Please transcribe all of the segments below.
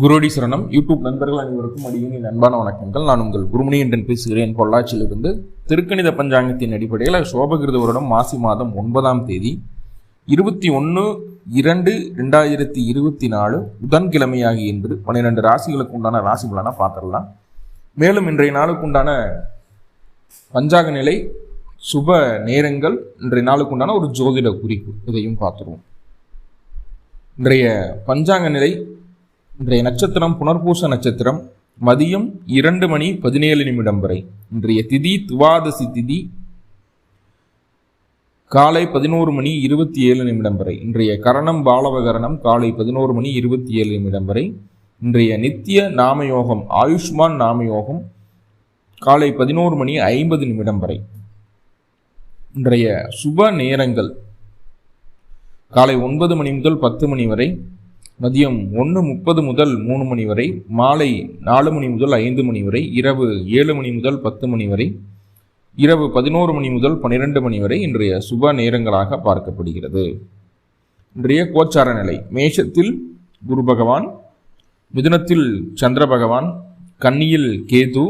குருடி சரணம். யூடியூப் நண்பர்கள் அனைவருக்கும் அடியின் அன்பான வணக்கங்கள். நான் உங்கள் குருமணி என்றன் பேசுகிறேன். பொள்ளாச்சியிலிருந்து திருக்கணித பஞ்சாங்கத்தின் அடிப்படையில் சோபகிருத வருடம் மாசி மாதம் ஒன்பதாம் தேதி இருபத்தி ஒன்று இரண்டு ரெண்டாயிரத்தி இருபத்தி நாலு புதன்கிழமையாகி என்று பன்னிரெண்டு ராசிகளுக்கு உண்டான ராசி பலனை பார்த்துடலாம். மேலும் இன்றைய நாளுக்கு உண்டான பஞ்சாங்க நிலை சுப நேரங்கள் இன்றைய நாளுக்கு உண்டான ஒரு ஜோதிட குறிப்பு இதையும் பார்த்துருவோம். இன்றைய பஞ்சாங்க நிலை இன்றைய நட்சத்திரம் புனர்பூச நட்சத்திரம் மதியம் இரண்டு மணி பதினேழு நிமிடம் வரை. இன்றைய திதி துவாதசி திதி காலை பதினோரு மணி இருபத்தி ஏழு நிமிடம் வரை. இன்றைய கரணம் பாலவகரணம் காலை பதினோரு மணி இருபத்தி ஏழு நிமிடம் வரை. இன்றைய நித்திய நாமயோகம் ஆயுஷ்மான் நாமயோகம் காலை பதினோரு மணி ஐம்பது நிமிடம் வரை. இன்றைய சுப நேரங்கள் காலை ஒன்பது மணி முதல் பத்து மணி வரை. மதியம் ஒன்று முப்பது முதல் மூணு மணி வரை மாலை நாலு மணி முதல் ஐந்து மணி வரை இரவு ஏழு மணி முதல் பத்து மணி வரை இரவு பதினோரு மணி முதல் பன்னிரெண்டு மணி வரை இன்றைய சுப நேரங்களாக பார்க்கப்படுகிறது. இன்றைய கோச்சார நிலை மேஷத்தில் குரு பகவான் மிதுனத்தில் சந்திர பகவான் கன்னியில் கேது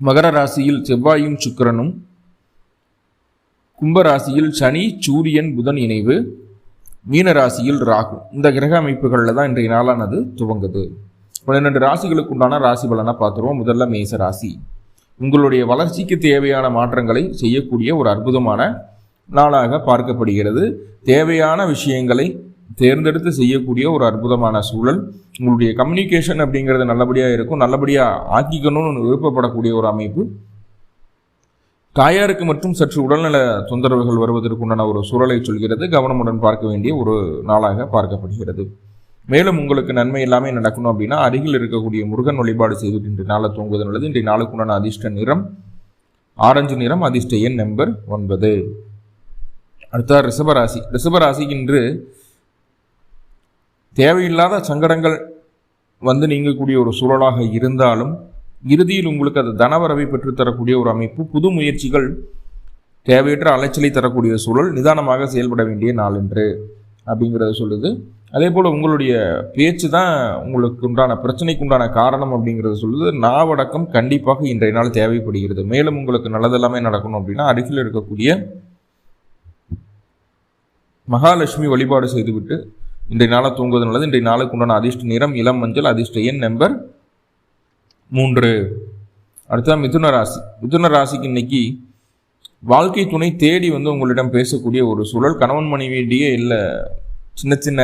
மகர ராசியில் செவ்வாயும் சுக்கிரனும் கும்பராசியில் சனி சூரியன் புதன் இணைவு மீன ராசியில் ராகு. இந்த கிரக அமைப்புகளில் தான் இன்றைய நாளானது துவங்குது. பன்னிரெண்டு ராசிகளுக்கு உண்டான ராசி பலனை பார்த்துருவோம். முதல்ல மேச ராசி. உங்களுடைய வளர்ச்சிக்கு தேவையான மாற்றங்களை செய்யக்கூடிய ஒரு அற்புதமான நாளாக பார்க்கப்படுகிறது. தேவையான விஷயங்களை தேர்ந்தெடுத்து செய்யக்கூடிய ஒரு அற்புதமான சூழல். உங்களுடைய கம்யூனிகேஷன் அப்படிங்கிறது நல்லபடியாக இருக்கும். நல்லபடியாக ஆக்கிக்கணும்னு விருப்பப்படக்கூடிய ஒரு அமைப்பு. தாயாருக்கு மற்றும் சற்று உடல்நல தொந்தரவுகள் வருவதற்குண்டான ஒரு சூழலை சொல்கிறது. கவனமுடன் பார்க்க வேண்டிய ஒரு நாளாக பார்க்கப்படுகிறது. மேலும் உங்களுக்கு நன்மை எல்லாமே நடக்கணும் அப்படின்னா அருகில் இருக்கக்கூடிய முருகன் வழிபாடு செய்து இன்றைய நாளை தூங்குவது நல்லது. இன்றைய நாளுக்குண்டான அதிர்ஷ்ட நிறம் ஆரஞ்சு நிறம் அதிர்ஷ்ட எண் நம்பர் ஒன்பது. அடுத்த ரிஷபராசி. ரிஷபராசிக்கு இன்று தேவையில்லாத சங்கடங்கள் வந்து நீங்கக்கூடிய ஒரு சூழலாக இருந்தாலும் இறுதியில் உங்களுக்கு அது தனவரவை பெற்றுத்தரக்கூடிய ஒரு அமைப்பு புது முயற்சிகள் தேவையற்ற அலைச்சலை தரக்கூடிய சூழல் நிதானமாக செயல்பட வேண்டிய நாள் என்று அப்படிங்கிறத சொல்லுது. அதே போல் உங்களுடைய பேச்சு தான் உங்களுக்கு உண்டான பிரச்சனைக்கு உண்டான காரணம் அப்படிங்கிறத சொல்லுது. நாவடக்கம் கண்டிப்பாக இன்றைய நாள் தேவைப்படுகிறது. மேலும் உங்களுக்கு நல்லதெல்லாமே நடக்கணும் அப்படின்னா அருகில் இருக்கக்கூடிய மகாலட்சுமி வழிபாடு செய்துவிட்டு இன்றைய நாளை தூங்குவது நல்லது. இன்றைய நாளுக்கு உண்டான அதிர்ஷ்ட நிறம் இளம் மஞ்சள் அதிர்ஷ்ட எண் நம்பர் மூன்று. அடுத்ததான் மிதுன ராசி. மிதுன ராசிக்கு இன்னைக்கு வாழ்க்கை துணை தேடி வந்து உங்களிடம் பேசக்கூடிய ஒரு சூழல். கணவன் மனைவியிடையே இல்லை சின்ன சின்ன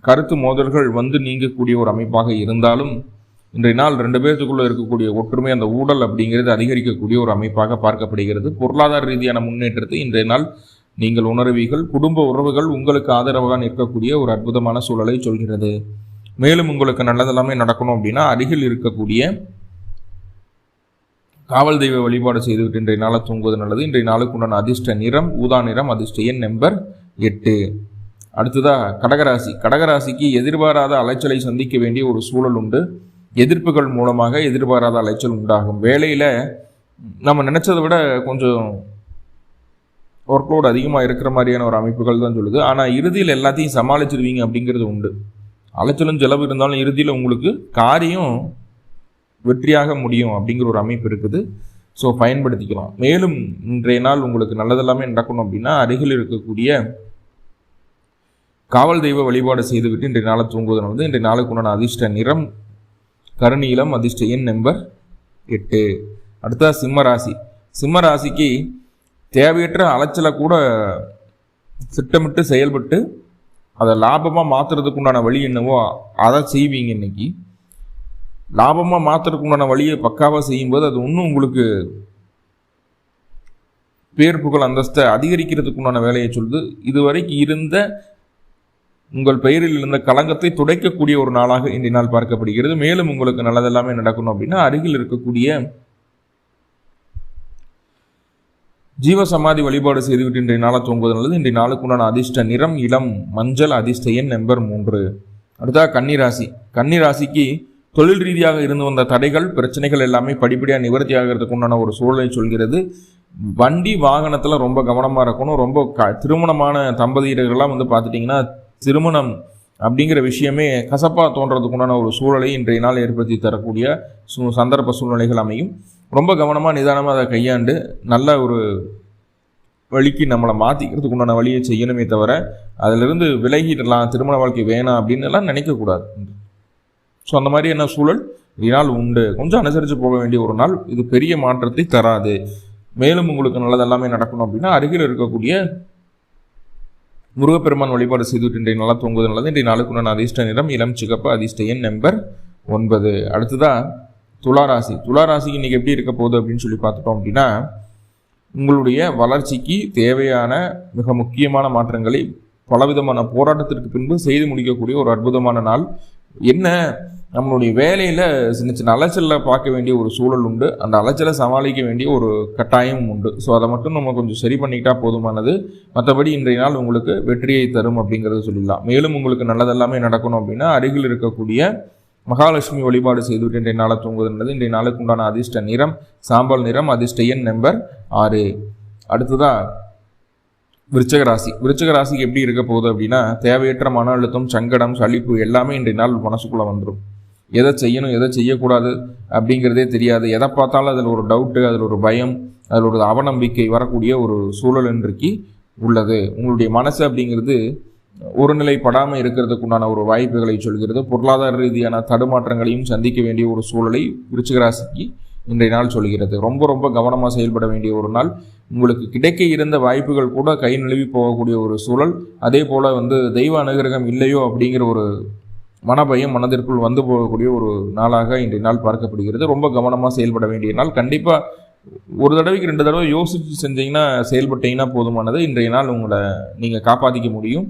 கருத்து மோதல்கள் வந்து நீங்கக்கூடிய ஒரு அமைப்பாக இருந்தாலும் இன்றைய நாள் ரெண்டு பேர்த்துக்குள்ளே இருக்கக்கூடிய ஒற்றுமை அந்த ஊழல் அப்படிங்கிறது அதிகரிக்கக்கூடிய ஒரு அமைப்பாக பார்க்கப்படுகிறது. பொருளாதார ரீதியான முன்னேற்றத்தை இன்றைய நாள் நீங்கள் உணர்வீர்கள். குடும்ப உறவுகள் உங்களுக்கு ஆதரவாக நிற்கக்கூடிய ஒரு அற்புதமான சூழலை சொல்கிறது. மேலும் உங்களுக்கு நல்லதெல்லாமே நடக்கணும் அப்படின்னா அருகில் இருக்கக்கூடிய காவல் தெய்வ வழிபாடு செய்துவிட்டு இன்றைய நாளை தூங்குவது நல்லது. இன்றைய நாளுக்கு உண்டான அதிர்ஷ்ட நிறம் ஊதா நிறம் அதிர்ஷ்ட எண் நம்பர் எட்டு. அடுத்ததா கடகராசி. கடகராசிக்கு எதிர்பாராத அலைச்சலை சந்திக்க வேண்டிய ஒரு சூழல் உண்டு. எதிர்ப்புகள் மூலமாக எதிர்பாராத அலைச்சல் உண்டாகும். வேலையில் நம்ம நினச்சதை விட கொஞ்சம் ஒர்க்லோடு அதிகமாக இருக்கிற மாதிரியான ஒரு அமைப்புகள் தான் சொல்லுது. ஆனால் இறுதியில் எல்லாத்தையும் சமாளிச்சிருவீங்க அப்படிங்கிறது உண்டு. அலைச்சலும் செலவு இருந்தாலும் இறுதியில் உங்களுக்கு காரியம் வெற்றியாக முடியும் அப்படிங்கிற ஒரு அமைப்பு இருக்குது. ஸோ பயன்படுத்திக்கலாம். மேலும் இன்றைய நாள் உங்களுக்கு நல்லதெல்லாமே நடக்கணும் அப்படின்னா அருகில் இருக்கக்கூடிய காவல் தெய்வ வழிபாடு செய்துவிட்டு இன்றைய நாளை தூங்குவதன் வந்து இன்றைய நாளுக்கு உண்டான அதிர்ஷ்ட நிறம் கருநீளம் அதிர்ஷ்ட எண் நம்பர் எட்டு. அடுத்தது சிம்ம ராசி. சிம்ம ராசிக்கு தேவையற்ற அலைச்சலை கூட திட்டமிட்டு செயல்பட்டு அதை லாபமாக மாற்றுறதுக்கு உண்டான வழி என்னவோ அதை செய்வீங்க இன்னைக்கு. லாபமாக மாற்றுறதுக்கு உண்டான வழியை பக்காவாக செய்யும்போது அது இன்னும் உங்களுக்கு பேர் புகழ் அந்தஸ்தை அதிகரிக்கிறதுக்கு உண்டான வேலையை சொல்லுது. இதுவரைக்கும் இருந்த உங்கள் பெயரில் இருந்த களங்கத்தை துடைக்கக்கூடிய ஒரு நாளாக இன்றைய நாள் பார்க்கப்படுகிறது. மேலும் உங்களுக்கு நல்லதெல்லாமே நடக்கணும் அப்படின்னா அருகில் இருக்கக்கூடிய ஜீவசமாதி வழிபாடு செய்துவிட்டு இன்றைய நாளை தூங்குவது நல்லது. இன்றைய நாளுக்கு உண்டான அதிர்ஷ்ட நிறம் இளம் மஞ்சள் அதிர்ஷ்ட எண் நம்பர் மூன்று. அடுத்தா கன்னிராசி. கன்னிராசிக்கு தொழில் ரீதியாக இருந்து வந்த தடைகள் பிரச்சனைகள் எல்லாமே படிப்படியாக நிவர்த்தி ஆகிறதுக்கு உண்டான ஒரு சூழலை சொல்கிறது. வண்டி வாகனத்தில் ரொம்ப கவனமாக இருக்கணும். ரொம்ப க திருமணமான தம்பதியர்கள்லாம் வந்து பார்த்துட்டிங்கன்னா திருமணம் அப்படிங்கிற விஷயமே கசப்பாக தோன்றதுக்குண்டான ஒரு சூழலை இன்றைய நாள் ஏற்படுத்தி தரக்கூடிய சூ சந்தர்ப்ப சூழ்நிலைகள் அமையும். ரொம்ப கவனமாக நிதானமாக அதை கையாண்டு நல்ல ஒரு வழிக்கு நம்மளை மாற்றிக்கிறதுக்கு உண்டான வழியை செய்யணுமே தவிர அதிலிருந்து விலகிடலாம் திருமண வாழ்க்கை வேணாம் அப்படின்னு எல்லாம் நினைக்கக்கூடாது. ஸோ அந்த மாதிரி என்ன சூழல்? இதனால் உண்டு. கொஞ்சம் அனுசரித்து போக வேண்டிய ஒரு நாள். இது பெரிய மாற்றத்தை தராது. மேலும் உங்களுக்கு நல்லது எல்லாமே நடக்கணும் அப்படின்னா அருகில் இருக்கக்கூடிய முருகப்பெருமான் வழிபாடு செய்துவிட்டு இன்றைய நல்லா தூங்குவது நல்லது. இன்றைய நாளுக்குண்டான அதிர்ஷ்ட நிறம் இளம் சிகப்பு அதிர்ஷ்ட எண் நம்பர் ஒன்பது. அடுத்ததாக துளாராசி. துளாராசிக்கு இன்றைக்கி எப்படி இருக்க போகுது அப்படின்னு சொல்லி பார்த்துட்டோம் அப்படின்னா உங்களுடைய வளர்ச்சிக்கு தேவையான மிக முக்கியமான மாற்றங்களை பலவிதமான போராட்டத்திற்கு பின்பு செய்து முடிக்கக்கூடிய ஒரு அற்புதமான நாள். என்ன? நம்மளுடைய வேலையில் சின்ன சின்ன அலைச்சலில் பார்க்க வேண்டிய ஒரு சூழல் உண்டு. அந்த அலைச்சலை சமாளிக்க வேண்டிய ஒரு கட்டாயமும் உண்டு. ஸோ அதை மட்டும் நம்ம கொஞ்சம் சரி பண்ணிக்கிட்டால் போதுமானது. மற்றபடி இன்றைய நாள் உங்களுக்கு வெற்றியை தரும் அப்படிங்கிறத சொல்லிடலாம். மேலும் உங்களுக்கு நல்லதெல்லாமே நடக்கணும் அப்படின்னா அருகில் இருக்கக்கூடிய மகாலட்சுமி வழிபாடு செய்துவிட்டு இன்றைய நாளை தூங்குவதுன்றது இன்றைய நாளுக்கு உண்டான அதிர்ஷ்ட நிறம் சாம்பல் நிறம் அதிர்ஷ்ட எண் நம்பர் ஆறு. அடுத்ததாக விருச்சக ராசி. விருச்சக ராசிக்கு எப்படி இருக்க போகுது அப்படின்னா தேவையற்ற மன அழுத்தம் சங்கடம் சளிப்பு எல்லாமே இன்றைய நாள் மனசுக்குள்ளே வந்துடும் எதை செய்யணும் எதை செய்யக்கூடாது அப்படிங்கிறதே தெரியாது. எதை பார்த்தாலும் அதில் ஒரு டவுட்டு அதில் ஒரு பயம் அதில் ஒரு அவநம்பிக்கை வரக்கூடிய ஒரு சூழல் இன்றைக்கு உள்ளது. உங்களுடைய மனசு அப்படிங்கிறது ஒருநிலைப்படாமல் இருக்கிறதுக்குண்டான ஒரு வாய்ப்புகளை சொல்கிறது. பொருளாதார ரீதியான தடுமாற்றங்களையும் சந்திக்க வேண்டிய ஒரு சூழலை விருச்சிகராசிக்கு இன்றைய நாள் சொல்கிறது. ரொம்ப ரொம்ப கவனமாக செயல்பட வேண்டிய ஒரு நாள். உங்களுக்கு கிடைக்க இருந்த வாய்ப்புகள் கூட கை நழுவி போகக்கூடிய ஒரு சூழல். அதே போல் வந்து தெய்வ அனுகிரகம் இல்லையோ அப்படிங்கிற ஒரு மனபயம் மனதிற்குள் வந்து போகக்கூடிய ஒரு நாளாக இன்றைய நாள் பார்க்கப்படுகிறது. ரொம்ப கவனமாக செயல்பட வேண்டிய நாள். கண்டிப்பாக ஒரு தடவைக்கு ரெண்டு தடவை யோசித்து செஞ்சீங்கன்னா செயல்பட்டீங்கன்னா போதுமானது. இன்றைய நாள் உங்களை நீங்கள் காப்பாற்றிக்க முடியும்.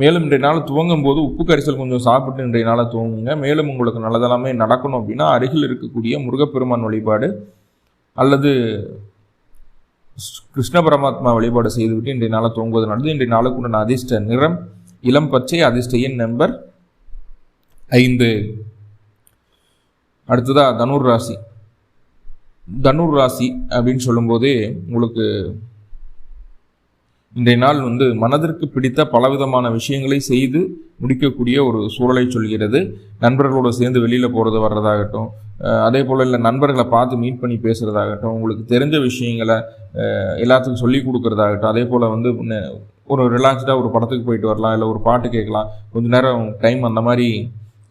மேலும் இன்றைய நாள் துவங்கும் போது உப்பு கரிசல் கொஞ்சம் சாப்பிட்டு இன்றைய நாளை துவங்குங்க. மேலும் உங்களுக்கு நல்லதெல்லாமே நடக்கணும் அப்படின்னா அருகில் இருக்கக்கூடிய முருகப்பெருமான் வழிபாடு அல்லது கிருஷ்ண பரமாத்மா வழிபாடு செய்துவிட்டு இன்றைய நாளை துவங்குவது நல்லது. இன்றைய நாளுக்குண்டான அதிர்ஷ்ட நிறம் இளம் பச்சை அதிர்ஷ்ட எண் நம்பர் ஐந்து. அடுத்ததாக தனுர் ராசி. தனுர் ராசி அப்படின்னு சொல்லும்போதே உங்களுக்கு இன்றைய நாள் வந்து மனதிற்கு பிடித்த பலவிதமான விஷயங்களை செய்து முடிக்கக்கூடிய ஒரு சூழலை சொல்கிறது. நண்பர்களோடு சேர்ந்து வெளியில் போகிறது வர்றதாகட்டும் அதே போல் இல்லை நண்பர்களை பார்த்து மீட் பண்ணி பேசுகிறதாகட்டும் உங்களுக்கு தெரிஞ்ச விஷயங்களை எல்லாத்துக்கும் சொல்லி கொடுக்குறதாகட்டும் அதே போல் வந்து ஒரு ரிலாக்ஸ்டாக ஒரு படத்துக்கு போயிட்டு வரலாம் இல்லை ஒரு பாட்டு கேட்கலாம் கொஞ்சம் நேரம் டைம் அந்த மாதிரி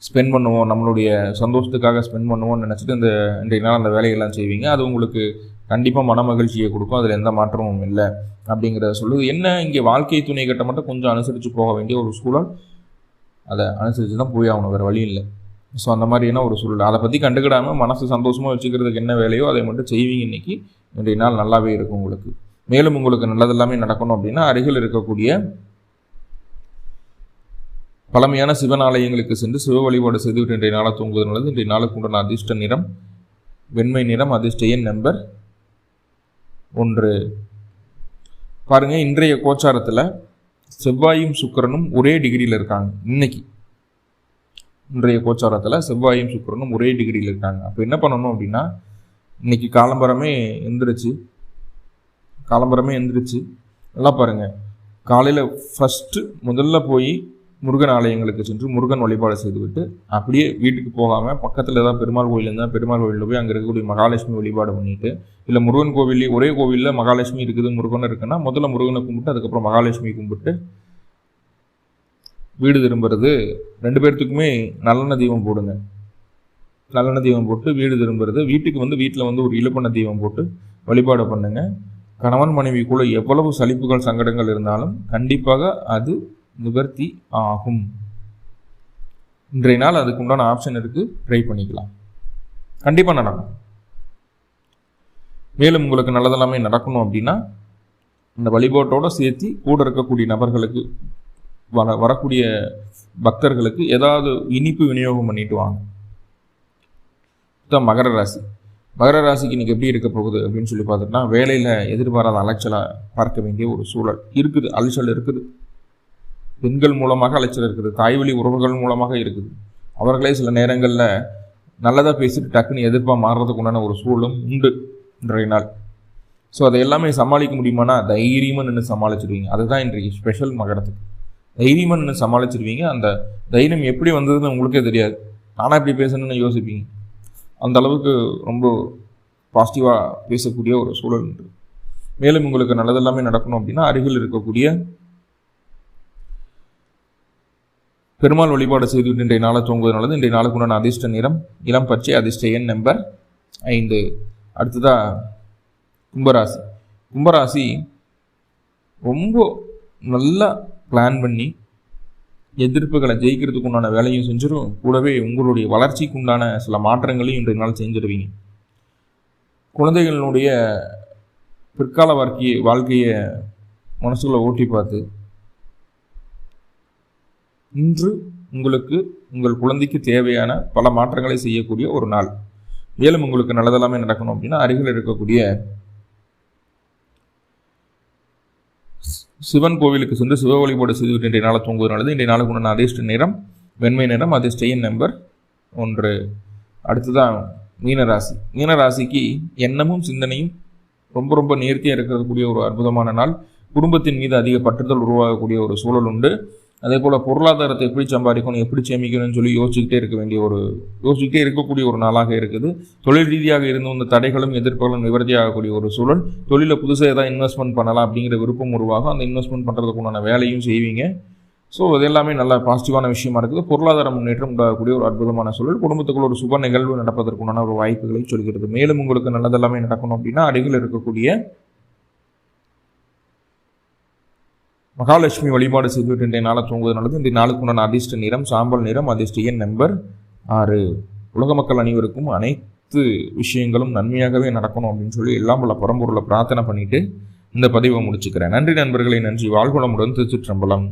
ஸ்பெண்ட் பண்ணுவோம் நம்மளுடைய சந்தோஷத்துக்காக ஸ்பெண்ட் பண்ணுவோம்னு நினச்சிட்டு இந்த இன்றைய நாள் அந்த வேலையெல்லாம் செய்வீங்க. அது உங்களுக்கு கண்டிப்பாக மன மகிழ்ச்சியை கொடுக்கும். அதில் எந்த மாற்றமும் இல்லை அப்படிங்கிறத சொல்லுது. என்ன இங்கே வாழ்க்கை துணை கட்ட மட்டும் கொஞ்சம் அனுசரித்து போக வேண்டிய ஒரு சூழல்? அதை அனுசரித்து தான் போய் ஆகணும். வேறு வழி இல்லை. ஸோ அந்த மாதிரியான ஒரு சூழல்? அதை பற்றி கண்டுக்கிடாமல் மனசு சந்தோஷமாக வச்சுக்கிறதுக்கு என்ன வேலையோ அதை மட்டும் செய்வீங்க இன்றைக்கி இன்றைய நாள் நல்லாவே இருக்கும் உங்களுக்கு. மேலும் உங்களுக்கு நல்லது எல்லாமே நடக்கணும் அப்படின்னா அருகில் இருக்கக்கூடிய பழமையான சிவன் ஆலயங்களுக்கு சென்று சிவ வழிபாடு செய்துவிட்டு இன்றைய நாளை தூங்குவது நல்லது. இன்றைய நாளுக்கு உண்டான அதிர்ஷ்ட நிறம் வெண்மை நிறம் அதிர்ஷ்ட எண் நம்பர் ஒன்று. பாருங்க இன்றைய கோச்சாரத்தில் செவ்வாயும் சுக்கரனும் ஒரே டிகிரியில் இருக்காங்க. இன்னைக்கு இன்றைய கோச்சாரத்தில் செவ்வாயும் சுக்கரனும் ஒரே டிகிரியில் இருக்காங்க. அப்போ என்ன பண்ணணும் அப்படின்னா இன்னைக்கு காலம்பரமே எந்திரிச்சு காலம்பரமே எந்திரிச்சு நல்லா பாருங்கள் காலையில் ஃபஸ்ட்டு முதல்ல போய் முருகன் ஆலயங்களுக்கு சென்று முருகன் வழிபாடு செய்துவிட்டு அப்படியே வீட்டுக்கு போகாமல் பக்கத்தில் ஏதாவது பெருமாள் கோயில் இருந்தால் பெருமாள் கோயிலில் போய் அங்கே இருக்கக்கூடிய மகாலட்சுமி வழிபாடு பண்ணிட்டு இல்லை முருகன் கோவிலே ஒரே கோவிலில் மகாலட்சுமி இருக்குது முருகன் இருக்குன்னா முதல்ல முருகனை கும்பிட்டு அதுக்கப்புறம் மகாலட்சுமி கும்பிட்டு வீடு திரும்புறது. ரெண்டு பேர்த்துக்குமே நல்லெண்ண தீபம் போடுங்க. நல்லெண்ண தீபம் போட்டு வீடு திரும்புறது. வீட்டுக்கு வந்து வீட்டில் வந்து ஒரு இழுப்பண்ண தீபம் போட்டு வழிபாடு பண்ணுங்க. கணவன் மனைவிக்குள்ள எவ்வளவு சலிப்புகள் சங்கடங்கள் இருந்தாலும் கண்டிப்பாக அது நிவர்த்தி ஆகும். இன்றைய நாள் அதுக்கு உண்டான ஆப்ஷன் இருக்குது ட்ரை பண்ணிக்கலாம். கண்டிப்பாக நடக்கும். மேலும் உங்களுக்கு நல்லதெல்லாமே நடக்கணும் அப்படின்னா இந்த வழிபாட்டோடு சேர்த்து கூட இருக்கக்கூடிய நபர்களுக்கு வர வரக்கூடிய பக்தர்களுக்கு ஏதாவது இனிப்பு விநியோகம் பண்ணிட்டு வாங்க. மகர ராசி. மகர ராசிக்கு இன்றைக்கி எப்படி இருக்க போகுது அப்படின்னு சொல்லி பார்த்துட்டோம்னா வேலையில் எதிர்பாராத அலைச்சலாக பார்க்க வேண்டிய ஒரு சூழல் இருக்குது அலைச்சல் இருக்குது. பெண்கள் மூலமாக அலைச்சல் இருக்குது. தாய்வழி உறவுகள் மூலமாக இருக்குது. அவர்களே சில நேரங்களில் நல்லதாக பேசிட்டு டக்குன்னு எதிர்ப்பாக மாறுறதுக்கு உண்டான ஒரு சூழலும் உண்டு இன்றைய நாள். ஸோ அதை எல்லாமே சமாளிக்க முடியுமானா? தைரியமாக நின்று சமாளிச்சிடுவீங்க அதுதான் இன்றைக்கு ஸ்பெஷல் மகரத்துக்கு. தைரியமாக நின்று சமாளிச்சிடுவீங்க அந்த தைரியம் எப்படி வந்ததுன்னு உங்களுக்கே தெரியாது. நானாக இப்படி பேசணும்னு யோசிப்பீங்க. அந்த அளவுக்கு ரொம்ப பாசிட்டிவாக பேசக்கூடிய ஒரு சூழல் உண்டு. மேலும் உங்களுக்கு நல்லதெல்லாமே நடக்கணும் அப்படின்னா அருகில் இருக்கக்கூடிய பெருமாள் வழிபாடு செய்துவிட்டு இன்றைய நாளை தூங்குவதனால இன்றைய நாளுக்கு உண்டான அதிர்ஷ்ட நிறம் இளம் பச்சை அதிர்ஷ்ட எண் நம்பர் ஐந்து. அடுத்ததாக கும்பராசி. கும்பராசி ரொம்ப நல்லா பிளான் பண்ணி எதிர்ப்புகளை ஜெயிக்கிறதுக்கு உண்டான வேலையும் செஞ்சிடும் கூடவே உங்களுடைய வளர்ச்சிக்கு உண்டான சில மாற்றங்களையும் இன்றைய நாள் செஞ்சிருவீங்க. குழந்தைகளினுடைய பிற்கால வாழ்க்கையை வாழ்க்கையை மனசுக்குள்ளே ஓட்டி பார்த்து இன்று உங்களுக்கு உங்கள் குழந்தைக்கு தேவையான பல மாற்றங்களை செய்யக்கூடிய ஒரு நாள். மேலும் உங்களுக்கு நல்லதெல்லாமே நடக்கணும் அப்படின்னா அருகில் இருக்கக்கூடிய சிவன் கோவிலுக்கு சென்று சிவ வழிபாடு செய்துவிட்டு இன்றைய நாளை தூங்குவது நல்லது. இன்றைய நாளுக்கு உண்டான அதிர்ஷ்ட நிறம் வெண்மை நிறம் அதிர்ஷ்ட எண் நம்பர் ஒன்று. அடுத்ததான் மீனராசி. மீனராசிக்கு எண்ணமும் சிந்தனையும் ரொம்ப ரொம்ப நேர்த்தியாக இருக்கக்கூடிய ஒரு அற்புதமான நாள். குடும்பத்தின் மீது அதிக பற்றுதல் உருவாகக்கூடிய ஒரு சூழல் உண்டு. அதே போல் பொருளாதாரத்தை எப்படி சம்பாதிக்கணும் எப்படி சேமிக்கணும்னு சொல்லி யோசிச்சுக்கிட்டே இருக்க வேண்டிய ஒரு யோசிச்சுக்கிட்டே இருக்கக்கூடிய ஒரு நாளாக இருக்குது. தொழில் ரீதியாக இருந்து வந்த தடைகளும் எதிர்ப்புகளும் நிவர்த்தி ஆகக்கூடிய ஒரு சூழல். தொழிலில் புதுசாக ஏதாவது இன்வெஸ்ட்மெண்ட் பண்ணலாம் அப்படிங்கிற விருப்பம் உருவாகும். அந்த இன்வெஸ்ட்மெண்ட் பண்ணுறதுக்குண்டான வேலையும் செய்வீங்க. ஸோ அது எல்லாமே நல்ல பாசிட்டிவான விஷயமா இருக்குது. பொருளாதார முன்னேற்றம் உண்டாகக்கூடிய ஒரு அற்புதமான சூழல். குடும்பத்துக்குள்ள ஒரு சுப நிகழ்வு நடப்பதற்குண்டான ஒரு வாய்ப்புகளை சொல்கிறது. மேலும் உங்களுக்கு நல்லதெல்லாமே நடக்கணும் அப்படின்னா அருகில் இருக்கக்கூடிய மகாலட்சுமி வழிபாடு செய்துவிட்டு இன்றைய நாளை தூங்குவது நல்லது. இன்றைய நாளுக்கு உண்டான அதிர்ஷ்ட நிறம் சாம்பல் நிறம் அதிர்ஷ்ட எண் நம்பர் ஆறு. உலக மக்கள் அனைவருக்கும் அனைத்து விஷயங்களும் நன்மையாகவே நடக்கணும் அப்படின்னு சொல்லி எல்லாம் பல பரம்பொருளை பிரார்த்தனை பண்ணிட்டு இந்த பதிவை முடிச்சுக்கிறேன். நன்றி நண்பர்களை நன்றி. வாழ்குளமுடன் திருச்சிற்றம்பலம்.